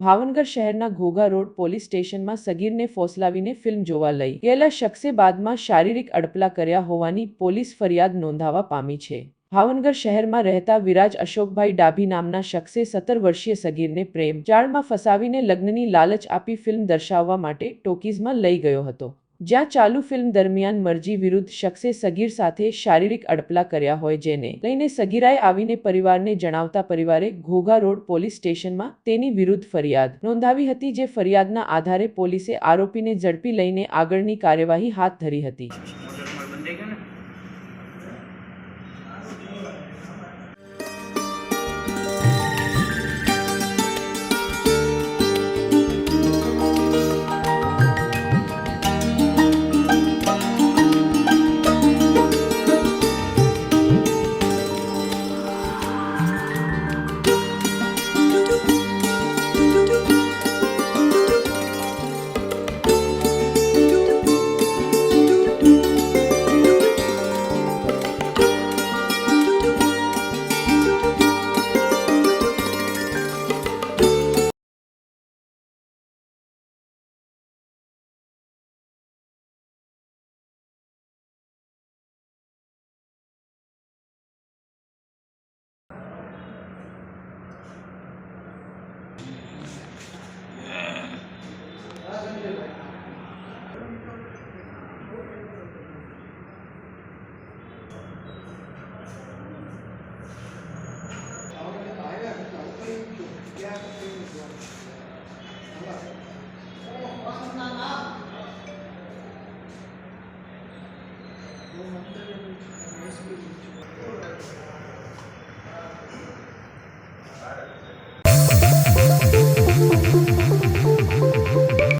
ભાવનગર શહેરના Ghogha road police સ્ટેશનમાં સગીરને ફોસલાવીને film જોવા લઈ. ગયેલા શખ્સે બાદમાં શારીરિક અડપલા કર્યા હોવાની પોલીસ ફરિયાદ નોંધાવા પામી છે. ભાવનગર શહેરમાં રહેતા વિરાજ અશોકભાઈ ડાભી નામના શખ્સે સત્તર વર્ષીય સગીરને પ્રેમ, જાળમાં ફસાવીને લગ્નની લાલચ આપી ફિલ્મ દર્શાવવા માટે ટોકીઝમાં લઈ ગયો હતો. જ્યાં ચાલુ ફિલ્મ દરમિયાન મરજી વિરુદ્ધ શખ્સે સગીર સાથે શારીરિક અડપલા કર્યા હોય જેને લઈને સગીરાએ આવીને પરિવારને જણાવતા પરિવારે ઘોઘા રોડ પોલીસ સ્ટેશનમાં તેની વિરુદ્ધ ફરિયાદ નોંધાવી હતી, જે ફરિયાદના આધારે પોલીસે આરોપીને ઝડપી લઈને આગળની કાર્યવાહી હાથ ધરી હતી. guerra,